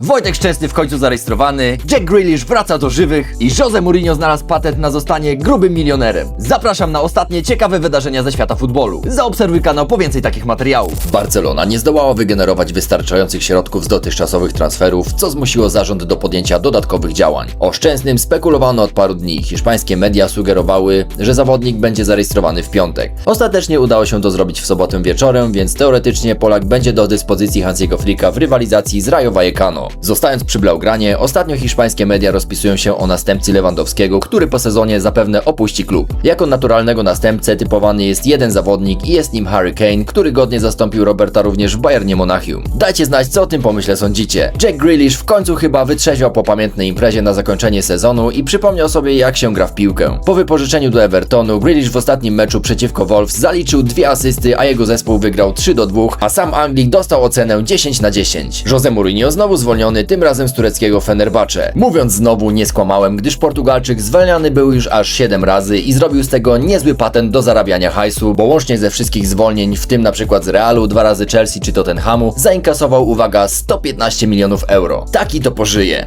Wojtek Szczęsny w końcu zarejestrowany, Jack Grealish wraca do żywych i Jose Mourinho znalazł patent na zostanie grubym milionerem. Zapraszam na ostatnie ciekawe wydarzenia ze świata futbolu. Zaobserwuj kanał po więcej takich materiałów. Barcelona nie zdołała wygenerować wystarczających środków z dotychczasowych transferów, co zmusiło zarząd do podjęcia dodatkowych działań. O Szczęsnym spekulowano od paru dni. Hiszpańskie media sugerowały, że zawodnik będzie zarejestrowany w piątek. Ostatecznie udało się to zrobić w sobotę wieczorem, więc teoretycznie Polak będzie do dyspozycji Hansiego Flicka w rywalizacji z Rayo Vallecano. Zostając przy Blaugranie, ostatnio hiszpańskie media rozpisują się o następcy Lewandowskiego, który po sezonie zapewne opuści klub. Jako naturalnego następcę typowany jest jeden zawodnik i jest nim Harry Kane, który godnie zastąpił Roberta również w Bayernie Monachium. Dajcie znać, co o tym pomyśle sądzicie. Jack Grealish w końcu chyba wytrzeźwiał po pamiętnej imprezie na zakończenie sezonu i przypomniał sobie, jak się gra w piłkę. Po wypożyczeniu do Evertonu, Grealish w ostatnim meczu przeciwko Wolves zaliczył dwie asysty, a jego zespół wygrał 3 do 2, a sam Anglik dostał ocenę 10 na 10. Jose Mourinho znowu zwolniony, tym razem z tureckiego Fenerbahce. Mówiąc znowu, nie skłamałem, gdyż Portugalczyk zwalniany był już aż 7 razy i zrobił z tego niezły patent do zarabiania hajsu, bo łącznie ze wszystkich zwolnień, w tym na przykład z Realu, dwa razy Chelsea czy Tottenhamu, zainkasował, uwaga, 115 milionów euro. Taki to pożyje.